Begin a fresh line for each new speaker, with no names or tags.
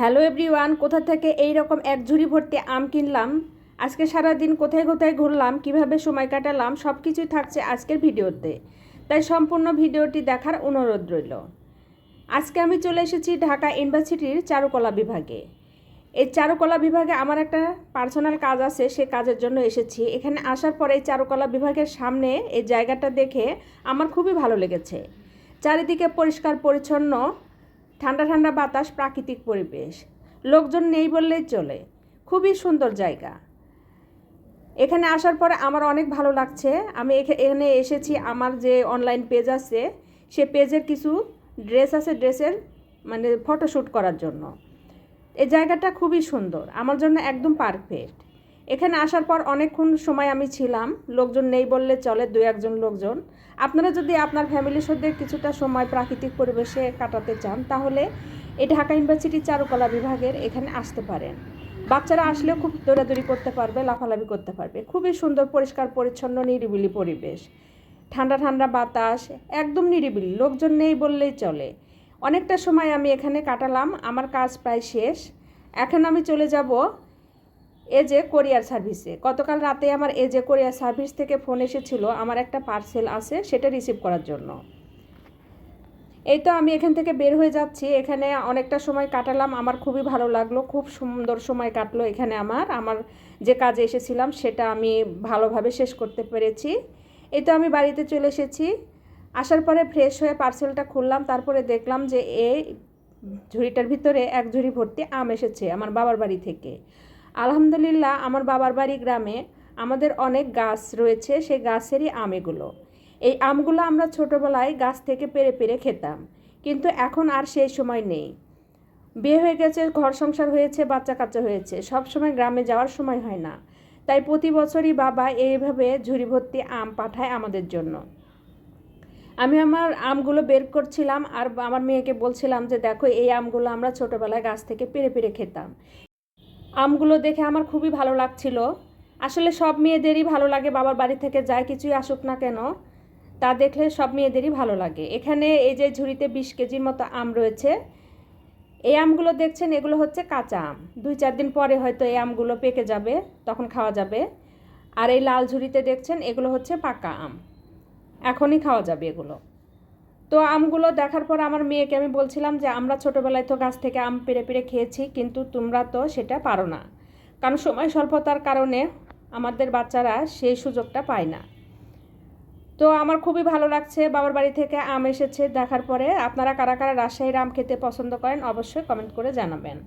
Hello everyone, কোথা থেকে এই রকম এক ঝুড়ি ভর্তি আম কিনলাম? আজকে সারা দিন কোথায় কোথায় ঘুরলাম, কীভাবে সময় কাটালাম সব কিছুই থাকছে আজকের ভিডিওতে। তাই সম্পূর্ণ ভিডিওটি দেখার অনুরোধ রইল। আজকে আমি চলে এসেছি ঢাকা ইউনিভার্সিটির চারুকলা বিভাগে। এই চারুকলা বিভাগে আমার একটা পার্সোনাল কাজ আছে, সে কাজের জন্য এসেছি। এখানে আসার পরে এই চারুকলা বিভাগের সামনে এই জায়গাটা দেখে আমার খুবই ভালো লেগেছে। চারিদিকে পরিষ্কার, পরিচ্ছন্ন ঠান্ডা ঠান্ডা বাতাস, প্রাকৃতিক পরিবেশ। লোকজন নেই বললেই চলে। খুবই সুন্দর জায়গা। এখানে আসার পরে আমার অনেক ভালো লাগছে। আমি এখা- এখানে এসেছি, আমার যে অনলাইন পেজ আছে, সে পেজের কিছু ড্রেস আছে ড্রেসের মানে ফটোশ্যুট করার জন্য। এই জায়গাটা খুবই সুন্দর। আমার জন্য একদম পারফেক্ট এখানে আসার পর অনেকক্ষণ সময় আমি ছিলাম। লোকজন নেই বললে চলে দু একজন লোকজন। আপনারা যদি আপনার ফ্যামিলির সাথে কিছুটা সময় প্রাকৃতিক পরিবেশে কাটাতে চান, তাহলে এই ঢাকা ইউনিভার্সিটি চারুকলা বিভাগের এখানে আসতে পারেন। বাচ্চারা আসলেও খুব দৌড়াদৌড়ি করতে পারবে, লাফালাফি করতে পারবে। খুবই সুন্দর, পরিষ্কার, পরিচ্ছন্ন, নিরিবিলি পরিবেশ। ঠান্ডা ঠান্ডা বাতাস, একদম নিরিবিলি, লোকজন নেই বললেই চলে। অনেকটা সময় আমি এখানে কাটালাম, আমার কাজ প্রায় শেষ। এখন আমি চলে যাব এ যে কোরিয়ার সার্ভিসে গতকাল রাতে আমার এ যে কোরিয়ার সার্ভিস থেকে ফোন এসেছিল, আমার একটা পার্সেল আছে, সেটা রিসিভ করার জন্য। এই তো আমি এখান থেকে বের হয়ে যাচ্ছি। এখানে অনেকটা সময় কাটালাম, আমার খুবই ভালো লাগল, খুব সুন্দর সময় কাটলো এখানে আমার। আমার যে কাজে এসেছিলাম, সেটা আমি ভালোভাবে শেষ করতে পেরেছি। এই তো আমি বাড়িতে চলে এসেছি। আসার পরে ফ্রেশ হয়ে পার্সেলটা খুললাম, তারপরে দেখলাম যে এই ঝুড়িটার ভিতরে এক ঝুড়ি ভর্তি আম এসেছে আমার বাবার বাড়ি থেকে। আলহামদুলিল্লাহ, আমার বাবার বাড়ি গ্রামে আমাদের অনেক গাছ রয়েছে, সেই গাছেরই আম এগুলো এই আমগুলো আমরা ছোটোবেলায় গাছ থেকে পেরে পেরে খেতাম, কিন্তু এখন আর সেই সময় নেই। বিয়ে হয়ে গেছে, ঘর সংসার হয়েছে, বাচ্চা কাচ্চা হয়েছে, সব সময় গ্রামে যাওয়ার সময় হয় না। তাই প্রতি বছরই বাবা এইভাবে ঝুড়ি ভর্তি আম পাঠায় আমাদের জন্য। আমি আমার আমগুলো বের করছিলাম আর আমার মেয়েকে বলছিলাম যে, দেখো, এই আমগুলো আমরা ছোটোবেলায় গাছ থেকে পেরে পেরে খেতাম। আমগুলো দেখে আমার খুবই ভালো লাগছিল। আসলে সব মেয়েদেরই ভালো লাগে, বাবার বাড়ি থেকে যায় কিছুই আসুক না কেন, তা দেখলে সব মেয়েদেরই ভালো লাগে। এখানে এই যে ঝুড়িতে বিশ কেজির মতো আম রয়েছে, এই আমগুলো দেখছেন, এগুলো হচ্ছে কাঁচা আম। দুই চার দিন পরে হয়তো এই আমগুলো পেকে যাবে, তখন খাওয়া যাবে। আর এই লাল ঝুড়িতে দেখছেন, এগুলো হচ্ছে পাকা আম। এখনই খাওয়া যাবে এগুলো। তো আমগুলো দেখার পর আমার মেয়েকে আমি বলছিলাম যে, আমরা ছোটোবেলায় তো গাছ থেকে আম পেরে পেরে খেয়েছি, কিন্তু তোমরা তো সেটা পারো না। কারণ সময় স্বল্পতার কারণে আমাদের বাচ্চারা সেই সুযোগটা পায় না। তো আমার খুবই ভালো লাগছে, বাবার বাড়ি থেকে আম এসেছে দেখার পরে। আপনারা কারা কারা রাজশাহীর আম খেতে পছন্দ করেন, অবশ্যই কমেন্ট করে জানাবেন।